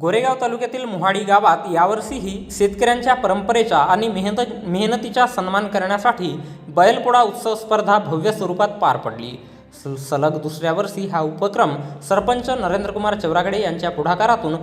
गोरेगाव तालुक्यातील मोहाडी गावात यावर्षीही शेतकऱ्यांच्या परंपरेचा आणि मेहनत मेहनतीचा सन्मान करण्यासाठी बैलपोळा उत्सव स्पर्धा भव्य स्वरूपात पार पडली. स सलग दुसऱ्या वर्षी हा उपक्रम सरपंच नरेंद्रकुमार चौरागडे यांच्या पुढाकारातून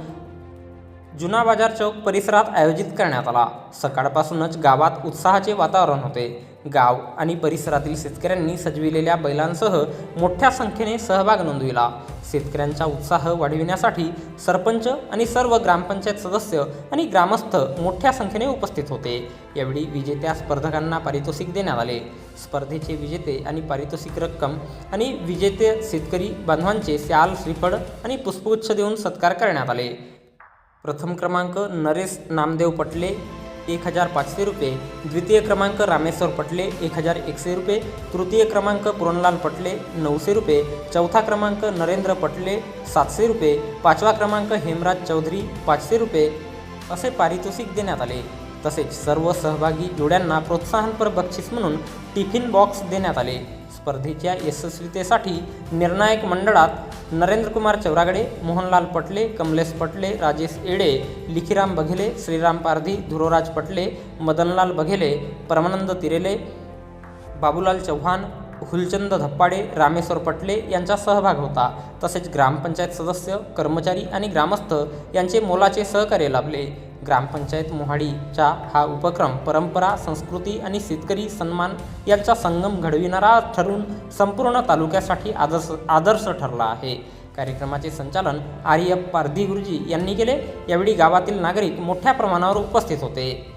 जुना बाजार चौक परिसरात आयोजित करण्यात आला. सकाळपासूनच गावात उत्साहाचे वातावरण होते. गाव आणि परिसरातील शेतकऱ्यांनी सजविलेल्या बैलांसह मोठ्या संख्येने सहभाग नोंदविला. शेतकऱ्यांचा उत्साह वाढविण्यासाठी सरपंच आणि सर्व ग्रामपंचायत सदस्य आणि ग्रामस्थ मोठ्या संख्येने उपस्थित होते. यावेळी विजेत्या स्पर्धकांना पारितोषिक देण्यात आले. स्पर्धेचे विजेते आणि पारितोषिक रक्कम आणि विजेते शेतकरी बांधवांचे शाल श्रीफळ आणि पुष्पगुच्छ देऊन सत्कार करण्यात आले. प्रथम क्रमांक नरेश नामदेव पटले एक हजार पाचशे रुपये. द्वितीय क्रमांक रामेश्वर पटले एक हजार एकशे रुपये. तृतीय क्रमांक पुरणलाल पटले नऊशे रुपये. चौथा क्रमांक नरेंद्र पटले सातशे रुपये. पाचवा क्रमांक हेमराज चौधरी पाचशे रुपये. असे पारितोषिक देण्यात आले. तसेच सर्व सहभागी जोड्यांना प्रोत्साहनपर बक्षीस म्हणून टिफिन बॉक्स देण्यात आले. स्पर्धेच्या यशस्वीतेसाठी निर्णायक मंडळात नरेंद्रकुमार चौरागडे मोहनलाल पटले कमलेश पटले राजेश येडे लिखीराम बघेले श्रीराम पारधी धुरोराज पटले मदनलाल बघेले परमानंद तिरेले बाबूलाल चव्हाण हुलचंद धप्पाडे रामेश्वर पटले यांचा सहभाग होता. तसेच ग्रामपंचायत सदस्य कर्मचारी आणि ग्रामस्थ यांचे मोलाचे सहकार्य लाभले. ग्रामपंचायत मोहाडीचा हा उपक्रम परंपरा संस्कृती आणि शेतकरी सन्मान यांचा संगम घडविणारा ठरून संपूर्ण तालुक्यासाठी आदर्श आदर्श ठरला आहे. कार्यक्रमाचे संचालन आर्य पारधी गुरुजी यांनी केले. यावेळी गावातील नागरिक मोठ्या प्रमाणावर उपस्थित होते.